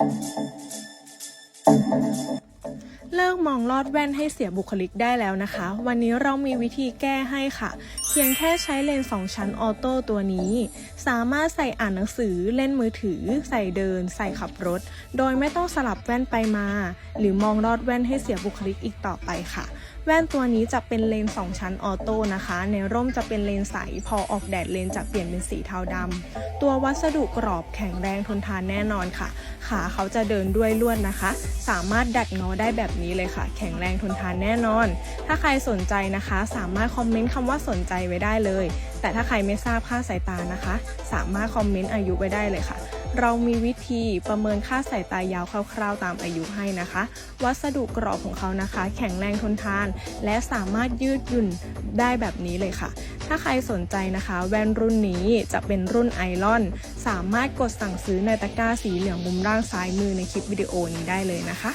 Thank you. เลิกมองลอดแว่นให้เสียบุคลิกได้แล้วนะคะ วันนี้เรามีวิธีแก้ให้ค่ะ เพียงแค่ใช้เลนส์2ชั้นออโต้ตัวนี้ สามารถใส่อ่านหนังสือ เล่นมือถือ ใส่เดิน ใส่ขับรถ โดยไม่ต้องสลับแว่นไปมา หรือมองลอดแว่นให้เสียบุคลิกอีกต่อไปค่ะ แว่นตัวนี้จะเป็นเลนส์2ชั้นออโต้นะคะ ในร่มจะเป็นเลนส์ใส พอออกแดดเลนส์จะเปลี่ยนเป็นสีเทาดำ ตัววัสดุกรอบแข็งแรงทนทานแน่นอนค่ะ ขาเขาจะเดินด้วยลวดนะคะ สามารถดัดงอได้แบบนี้นี้เลยค่ะ แข็งแรงทนทานแน่นอน ถ้าใครสนใจนะคะ สามารถคอมเมนต์คำว่าสนใจไว้ได้เลย แต่ถ้าใครไม่ทราบค่าสายตานะคะ สามารถคอมเมนต์อายุไว้ได้เลยค่ะ เรามีวิธีประเมินค่าสายตายาวคร่าวๆตามอายุให้นะคะ วัสดุกรอบของเขานะคะ แข็งแรงทนทาน และสามารถยืดหยุ่นได้แบบนี้เลยค่ะถ้าใครสนใจนะคะ แว่นรุ่นนี้จะเป็นรุ่นไอรอน สามารถกดสั่งซื้อในตะกร้าสีเหลืองมุมล่างซ้ายมือในคลิปวิดีโอนี้ได้เลยนะคะ